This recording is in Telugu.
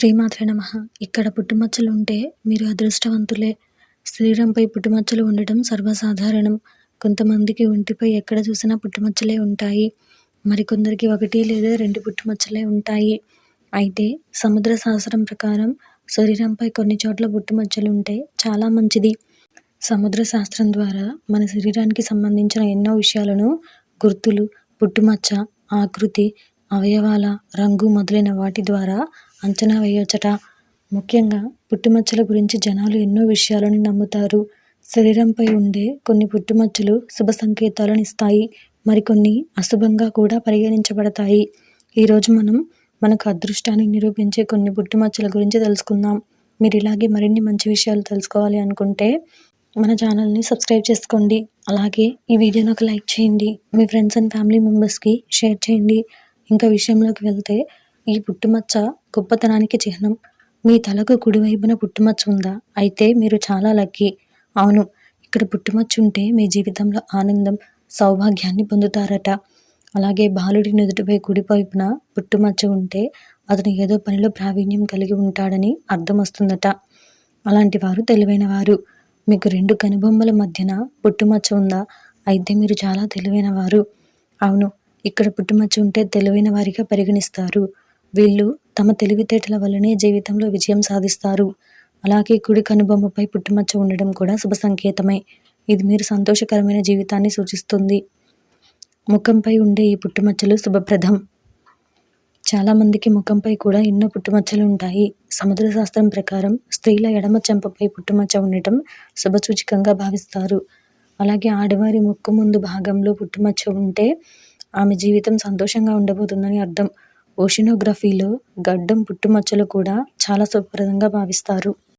శ్రీమాత్రే నమ. ఇక్కడ పుట్టుమచ్చలు ఉంటే మీరు అదృష్టవంతులే. శరీరంపై పుట్టుమచ్చలు ఉండటం సర్వసాధారణం. కొంతమందికి ఒంటిపై ఎక్కడ చూసినా పుట్టుమచ్చలే ఉంటాయి. మరికొందరికి ఒకటి లేదా రెండు పుట్టుమచ్చలే ఉంటాయి. అయితే సముద్ర శాస్త్రం ప్రకారం శరీరంపై కొన్ని చోట్ల పుట్టుమచ్చలు ఉంటే చాలా మంచిది. సముద్ర శాస్త్రం ద్వారా మన శరీరానికి సంబంధించిన ఎన్నో విషయాలను గుర్తులు పుట్టుమచ్చ ఆకృతి అవయవాల రంగు మొదలైన వాటి ద్వారా అంచనా వేయొచ్చట. ముఖ్యంగా పుట్టుమచ్చల గురించి జనాలు ఎన్నో విషయాలను నమ్ముతారు. శరీరంపై ఉండే కొన్ని పుట్టుమచ్చలు శుభ సంకేతాలను ఇస్తాయి. మరికొన్ని అశుభంగా కూడా పరిగణించబడతాయి. ఈరోజు మనం మనకు అదృష్టాన్ని నిరూపించే కొన్ని పుట్టుమచ్చల గురించి తెలుసుకుందాం. మీరు ఇలాగే మరిన్ని మంచి విషయాలు తెలుసుకోవాలి అనుకుంటే మన ఛానల్ని సబ్స్క్రైబ్ చేసుకోండి. అలాగే ఈ వీడియోని ఒక లైక్ చేయండి. మీ ఫ్రెండ్స్ అండ్ ఫ్యామిలీ మెంబర్స్కి షేర్ చేయండి. ఇంకా విషయంలోకి వెళ్తే ఈ పుట్టుమచ్చ గొప్పతనానికి చిహ్నం. మీ తలకు కుడివైపున పుట్టుమచ్చ ఉందా? అయితే మీరు చాలా లక్కీ. అవును ఇక్కడ పుట్టుమచ్చ ఉంటే మీ జీవితంలో ఆనందం సౌభాగ్యాన్ని పొందుతారట. అలాగే బాలుడి నుదుటిపై కుడివైపున పుట్టుమచ్చ ఉంటే అతను ఏదో పనిలో ప్రావీణ్యం కలిగి ఉంటాడని అర్థం వస్తుందట అలాంటి వారు తెలివైన వారు. మీకు రెండు కనుబొమ్మల మధ్యన పుట్టుమచ్చ ఉందా? అయితే మీరు చాలా తెలివైన వారు. అవును ఇక్కడ పుట్టుమచ్చ ఉంటే తెలివైన వారిగా పరిగణిస్తారు. వీళ్ళు తమ తెలివితేటల వల్లనే జీవితంలో విజయం సాధిస్తారు. అలాగే కుడి కనుబొమ్మపై పుట్టుమచ్చ ఉండడం కూడా శుభ సంకేతమే. ఇది మీరు సంతోషకరమైన జీవితాన్ని సూచిస్తుంది. ముఖంపై ఉండే ఈ పుట్టుమచ్చలు శుభప్రదం. చాలామందికి ముఖంపై కూడా ఎన్నో పుట్టుమచ్చలు ఉంటాయి. సముద్ర శాస్త్రం ప్రకారం స్త్రీల ఎడమ చెంపపై పుట్టుమచ్చ ఉండటం శుభసూచికంగా భావిస్తారు. అలాగే ఆడవారి ముక్కు ముందు భాగంలో పుట్టుమచ్చ ఉంటే ఆమె జీవితం సంతోషంగా ఉండబోతుందని అర్థం. ఓషినోగ్రఫీలో గడ్డం పుట్టుమచ్చలు కూడా చాలా శుభప్రదంగా భావిస్తారు.